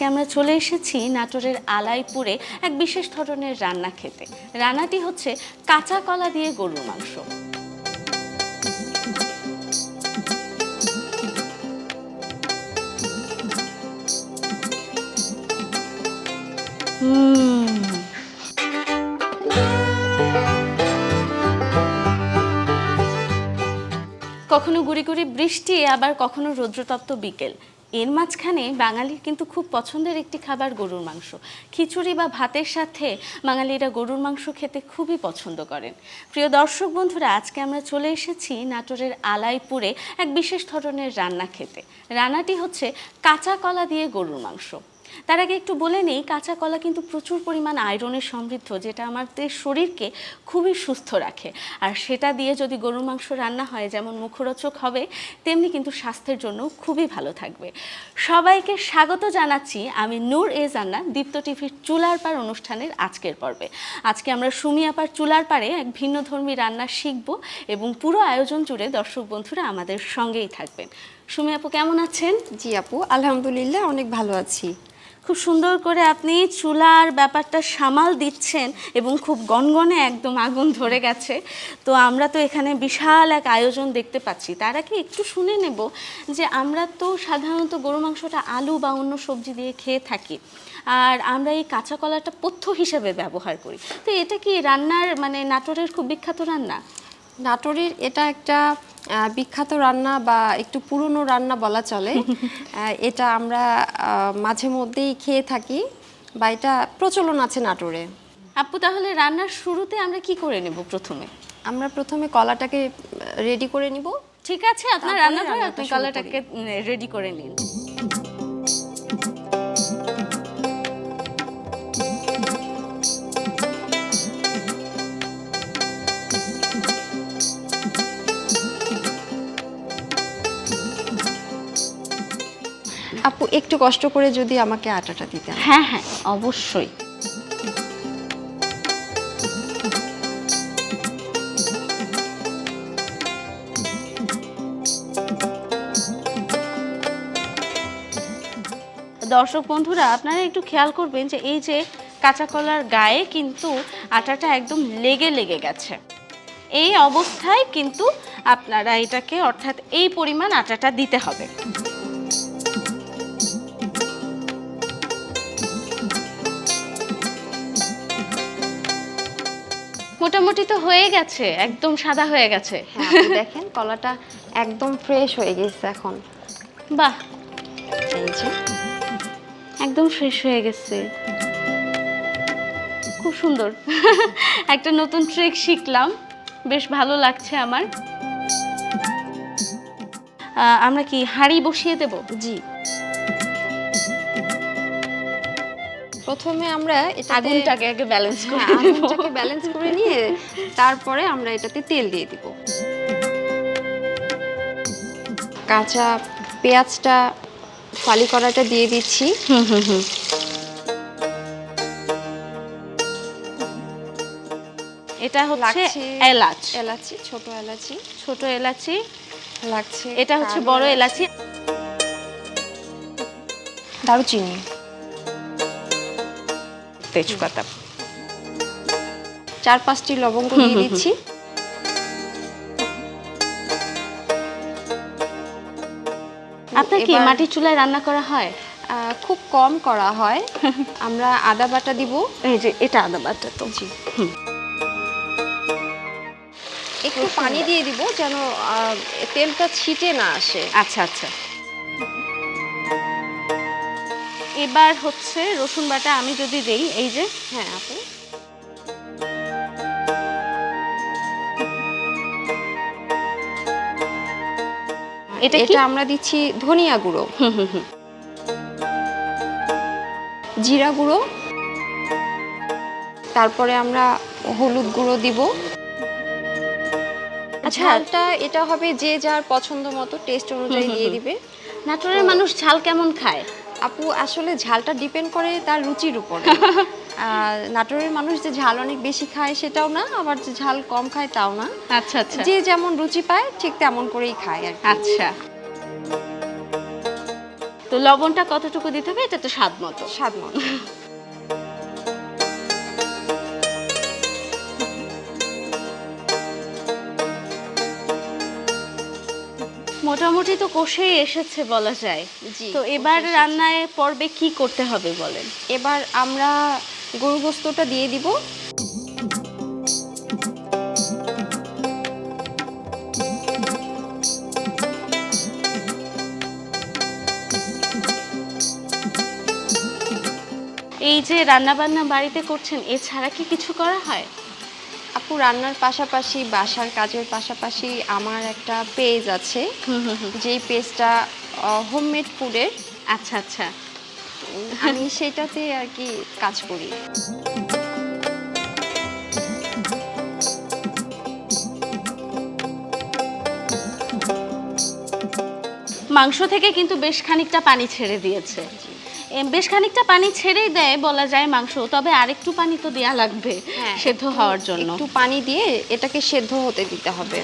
আজকে আমরা চলে এসেছি নাটোরের আলাইপুরে এক বিশেষ ধরনের রান্না খেতে। রান্নাটি হচ্ছে কাঁচা কলা দিয়ে গরুর মাংস। কখনো গুড়ি গুড়ি বৃষ্টি, আবার কখনো রৌদ্রতপ্ত বিকেল। এর মাঝখানে বাঙালির কিন্তু খুব পছন্দের একটি খাবার গরুর মাংস। খিচুড়ি বা ভাতের সাথে বাঙালিরা গরুর মাংস খেতে খুবই পছন্দ করেন। প্রিয় দর্শক বন্ধুরা, আজকে আমরা চলে এসেছি নাটোরের আলাইপুরে এক বিশেষ ধরনের রান্না খেতে। রান্নাটি হচ্ছে কাঁচা কলা দিয়ে গরুর মাংস। তার আগে একটু বলে নেই, কাঁচা কলা কিন্তু প্রচুর পরিমাণ আয়রনের সমৃদ্ধ, যেটা আমাদের শরীরকে খুবই সুস্থ রাখে। আর সেটা দিয়ে যদি গরুর মাংস রান্না হয়, যেমন মুখরোচক হবে, তেমনি কিন্তু স্বাস্থ্যের জন্য খুবই ভালো থাকবে। সবাইকে স্বাগত জানাচ্ছি আমি নূর এ জান্না দীপ্ত টিভির চুলার পার অনুষ্ঠানের আজকের পর্বে। আজকে আমরা সুমিয়াপার চুলার পারে এক ভিন্ন ধর্মী রান্না শিখব এবং পুরো আয়োজন জুড়ে দর্শক বন্ধুরা আমাদের সঙ্গেই থাকবেন। সুমি আপু কেমন আছেন? জি আপু, আলহামদুলিল্লাহ, অনেক ভালো আছি। খুব সুন্দর করে আপনি চুলার ব্যাপারটা সামাল দিচ্ছেন এবং খুব গনগনে একদম আগুন ধরে গেছে। তো আমরা তো এখানে বিশাল এক আয়োজন দেখতে পাচ্ছি। তার আগে একটু শুনে নেব যে আমরা তো সাধারণত গরু মাংসটা আলু বা অন্য সবজি দিয়ে খেয়ে থাকি। আর আমরা এই কাঁচা কলাটা পথ্য হিসেবে ব্যবহার করি। তো এটা কি রান্নার মানে নাটোরের খুব বিখ্যাত রান্না? নাটোরের এটা একটা বিখ্যাত রান্না বা একটু পুরনো রান্না বলা চলে। এটা আমরা মাঝে মধ্যেই খেয়ে থাকি বা এটা প্রচলন আছে নাটোরে। আপু তাহলে রান্নার শুরুতে আমরা কি করে নেব প্রথমে? আমরা প্রথমে কলাটাকে রেডি করে নিব। ঠিক আছে আপনার রান্না করে আপনি কলাটাকে রেডি করে নিন। আপু, একটু কষ্ট করে যদি আমাকে আটাটা দিতেন। হ্যাঁ হ্যাঁ অবশ্যই। দর্শক বন্ধুরা, আপনারা একটু খেয়াল করবেন যে এই যে কাঁচা কলার গায়ে কিন্তু আটাটা একদম লেগে লেগে গেছে। এই অবস্থায় কিন্তু আপনারা এটাকে অর্থাৎ এই পরিমাণ আটাটা দিতে হবে। মোটামুটি তো হয়ে গেছে একদম সাদা হয়ে গেছে। হ্যাঁ দেখেন কলাটা একদম ফ্রেশ হয়ে গেছে এখন। বাহ! এই যে। একদম ফ্রেশ হয়ে গেছে। খুব সুন্দর। একটা নতুন ট্রিক শিখলাম। বেশ ভালো লাগছে আমার। আহ, আমরা কি হাঁড়ি বসিয়ে দেব? জি। প্রথমে আমরা আগুনটাকে আগে ব্যালেন্স করে হ্যাঁ, আগুনটাকে ব্যালেন্স করে নিয়ে তারপরে আমরা এটাতে তেল দিয়ে দিব। কাঁচা পেঁয়াজটা ফালি করাটা দিয়ে দিচ্ছি। হুম হুম হুম। এটা হচ্ছে এলাচ। এলাচি ছোট এলাচি। ছোট এলাচি। লাগছে এটা হচ্ছে বড় এলাচি। দারুচিনি। তেজপাতা। চার পাঁচটি লবঙ্গ দিয়ে দিচ্ছি। আপনার কি মাটির চুলায় রান্না করা হয়? খুব কম করা হয়। আমরা আদা বাটা দিব। এই যে এটা আদা বাটা তো। জি। একটু পানি দিয়ে দিব যেন আহ, তেলটা ছিটে না আসে। আচ্ছা আচ্ছা। এবার হচ্ছে রসুন বাটা আমি যদি দেই এই যে হ্যাঁ আপু। এটা এটা আমরা দিচ্ছি ধনিয়া গুঁড়ো। হুম হুম হুম। জিরা গুঁড়ো। তারপরে আমরা হলুদ গুঁড়ো দিব। আচ্ছা। ঝালটা এটা হবে যে যার পছন্দ মতো টেস্ট অনুযায়ী দিয়ে দিবে। নাটোরের মানুষ ঝাল কেমন খায়? আপু আসলে ঝালটা ডিপেন্ড করে তার রুচির উপর। নাটোরের মানুষ যে ঝাল অনেক বেশি খায় সেটাও না আবার যে ঝাল কম খায় তাও না। আচ্ছা আচ্ছা। যে যেমন রুচি পায় ঠিক তেমন করেই খায় আর কি। আচ্ছা। তো লবণটা কতটুকু দিতে হবে? এটা তো স্বাদ মতো। স্বাদ মতো। মোটামুটি তো কষেই এসেছে বলা যায়। জি, তো এবার রান্নায় পর্বে কি করতে হবে বলেন? এবার আমরা গরু গোস্তটা দিয়ে দিব। এই যে রান্না বান্না বাড়িতে করছেন এছাড়া কি কিছু করা হয়? আপু রান্নার পাশাপাশি বাসার কাজের পাশাপাশি আমার একটা পেজ আছে। যেই পেজটা হোমমেড ফুডের আচ্ছা আচ্ছা। আমি সেটাতে আর কি কাজ করি। মাংস থেকে কিন্তু বেশ খানিকটা পানি ছেড়ে দিয়েছে। বেশ খানিকটা পানি ছেড়েই দেয় বলা যায় মাংস তবে আরেকটু পানি তো দেয়া লাগবে হ্যাঁ, সেদ্ধ হওয়ার জন্য। একটু পানি দিয়ে এটাকে সেদ্ধ হতে দিতে হবে।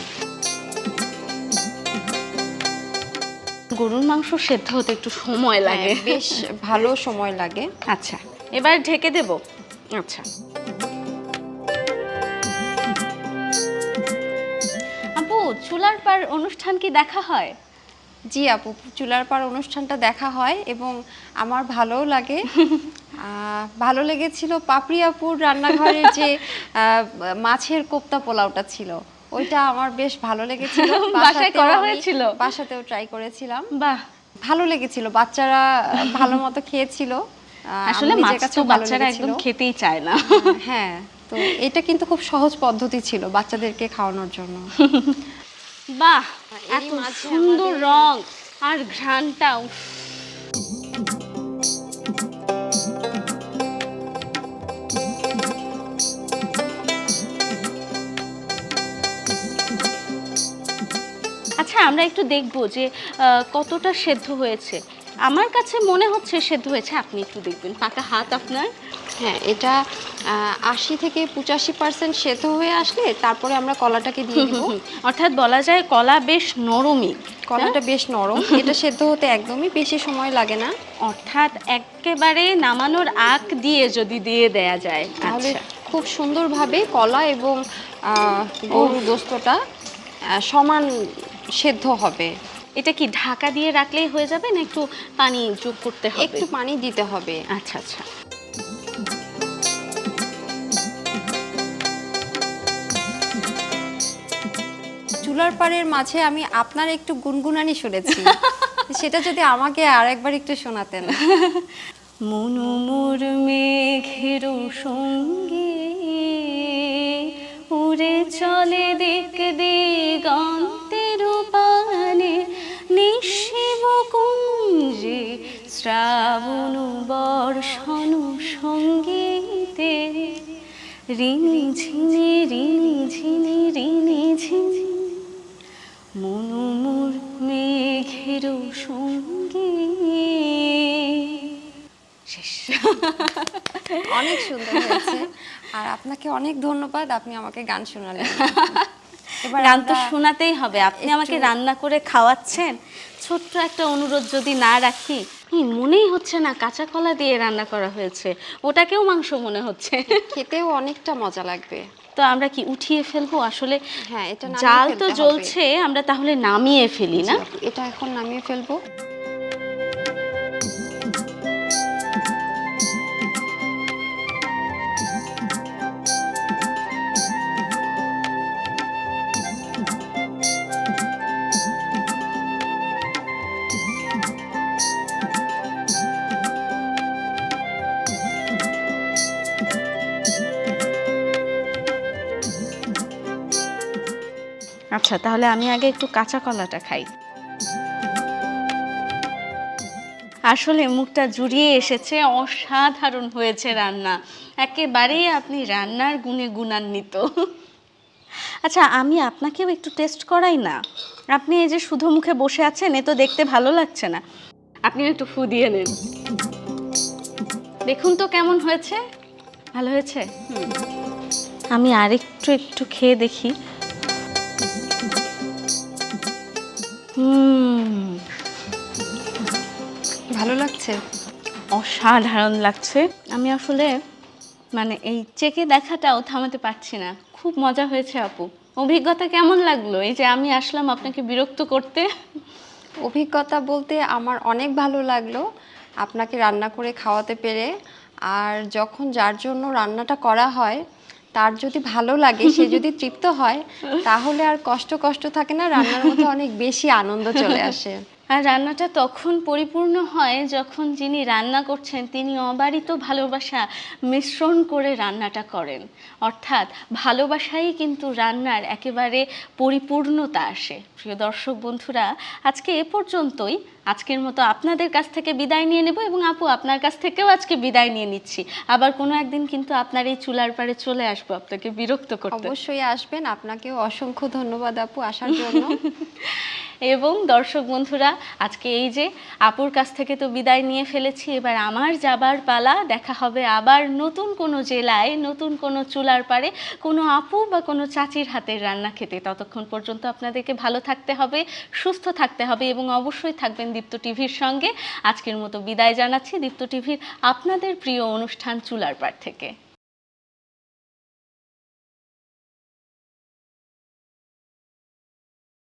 গরুর মাংস সেদ্ধ হতে একটু সময় লাগে। হ্যাঁ, বেশ ভালো সময় লাগে। আচ্ছা এবার ঢেকে দেব। আচ্ছা। আপু চুলার পার অনুষ্ঠান কি দেখা হয়? জি আপু চুলার পার অনুষ্ঠানটা দেখা হয় এবং আমার ভালোও লাগে। ভালো লেগেছিল পাপড়ি আপুর রান্নাঘরের যে মাছের কোপ্তা পোলাওটা ছিল। ওইটা আমার বেশ ভালো লেগেছিল। বাসায় করা হয়েছিল? বাসাতেও ট্রাই করেছিলাম। বাহ! ভালো লেগেছিল বাচ্চারা ভালো মতো খেয়েছিল। আসলে মাছ নিজের তো বাচ্চারা। একদম খেতেই চায় না। হ্যাঁ তো এটা কিন্তু খুব সহজ পদ্ধতি ছিল বাচ্চাদেরকে খাওয়ানোর জন্য। বাহ এত সুন্দর রং আর ঘ্রাণটাও আচ্ছা আমরা একটু দেখব যে কতটা সেদ্ধ হয়েছে। আমার কাছে মনে হচ্ছে সেদ্ধ হয়েছে আপনি একটু দেখবেন। পাকা হাত আপনার? হ্যাঁ এটা আশি থেকে পঁচাশি পার্সেন্ট সেদ্ধ হয়ে আসলে তারপরে আমরা কলাটাকে দিয়ে দিব। অর্থাৎ বলা যায় কলা বেশ নরমই। কলাটা বেশ নরম। এটা সেদ্ধ হতে একদমই বেশি সময় লাগে না। অর্থাৎ একেবারে নামানোর আগ দিয়ে যদি দিয়ে দেয়া যায়। তাহলে আচ্ছা। খুব সুন্দরভাবে কলা এবং গরুর গোস্তটা সমান সেদ্ধ হবে। এটা কি ঢাকা দিয়ে রাখলেই হয়ে যাবে না একটু পানি যোগ করতে হবে? একটু পানি দিতে হবে। আচ্ছা আচ্ছা। চুলার পাড়ের মাঝে আমি আপনার একটু গুনগুনানি শুনেছি। সেটা যদি আমাকে আরেকবার একটু শোনাতেন। মনু মোর মেঘের সঙ্গে উড়ে চলে দিক দিগন্তের পানে নিশিব কুঞ্জে শ্রাবণ বর্ষণ সঙ্গীতে। রিনি ঝিনি রিনি ঝিনি রিনি ঝিনি মনু মোর মেঘের সঙ্গে। শেষ। অনেক সুন্দর হয়েছে। আর আপনাকে অনেক ধন্যবাদ আপনি আমাকে গান শোনালেন। এবার গান তো শোনাতেই হবে। আপনি আমাকে রান্না করে খাওয়াচ্ছেন। ছোট্ট একটা অনুরোধ যদি না রাখি মনেই হচ্ছে না কাঁচা কলা দিয়ে রান্না করা হয়েছে। ওটাকেও মাংস মনে হচ্ছে। খেতেও অনেকটা মজা লাগবে। তো আমরা কি উঠিয়ে ফেলব? আসলে হ্যাঁ এটা জাল তো জ্বলছে আমরা তাহলে নামিয়ে ফেলি না? এটা এখন নামিয়ে ফেলব। আচ্ছা তাহলে আমি আগে একটু কাঁচা কলাটা খাই। আসলে মুখটা জুড়িয়ে এসেছে, অসাধারণ হয়েছে রান্না। একেবারেই আপনি রান্নার গুণে গুণান্বিত। আচ্ছা আমি আপনাকেও একটু টেস্ট করাই না। আপনি এই যে শুধু মুখে বসে আছেন, এ তো দেখতে ভালো লাগছে না। আপনিও একটু ফু দিয়ে নেন। দেখুন তো কেমন হয়েছে। ভালো হয়েছে? আমি আরেকটু, একটু খেয়ে দেখি। হুম। ভালো লাগছে? অসাধারণ লাগছে। আমি আসলে মানে এই চেকে দেখাটাও থামাতে পারছি না। খুব মজা হয়েছে আপু। অভিজ্ঞতা কেমন লাগল? এই যে আমি আসলাম আপনাকে বিরক্ত করতে। অভিজ্ঞতা বলতে আমার অনেক ভালো লাগল আপনাকে রান্না করে খাওয়াতে পেরে। আর যখন যার জন্য রান্নাটা করা হয় তার যদি ভালো লাগে, সে যদি তৃপ্ত হয়, তাহলে আর কষ্ট কষ্ট থাকে না, রান্নার মধ্যে অনেক বেশি আনন্দ চলে আসে। আর রান্নাটা তখন পরিপূর্ণ হয় যখন যিনি রান্না করছেন তিনি অবারিত ভালোবাসা মিশ্রণ করে রান্নাটা করেন। অর্থাৎ ভালোবাসাই কিন্তু রান্নার একেবারে পরিপূর্ণতা আসে। প্রিয় দর্শক বন্ধুরা আজকে এ পর্যন্তই। আজকের মতো আপনাদের কাছ থেকে বিদায় নিয়ে নেব এবং আপু আপনার কাছ থেকেও আজকে বিদায় নিয়ে নিচ্ছি। আবার কোনো একদিন কিন্তু আপনার এই চুলার পাড়ে চলে আসব আপনাকে বিরক্ত করতে। অবশ্যই আসবেন। আপনাকেও অসংখ্য ধন্যবাদ আপু আসার জন্য। এবং দর্শক বন্ধুরা, আজকে এই যে আপুর কাছ থেকে তো বিদায় নিয়ে ফেলেছি, এবার আমার যাবার পালা, দেখা হবে আবার নতুন কোনো জেলায়, নতুন কোনো চুলার পারে কোনো আপু বা কোনো চাচির হাতের রান্না খেতে। ততক্ষণ পর্যন্ত আপনাদেরকে ভালো থাকতে হবে, সুস্থ থাকতে হবে এবং অবশ্যই থাকবেন দীপ্ত টিভির সঙ্গে। আজকের মতো বিদায় জানাচ্ছি দীপ্ত টিভির আপনাদের প্রিয় অনুষ্ঠান চুলার পাড় থেকে।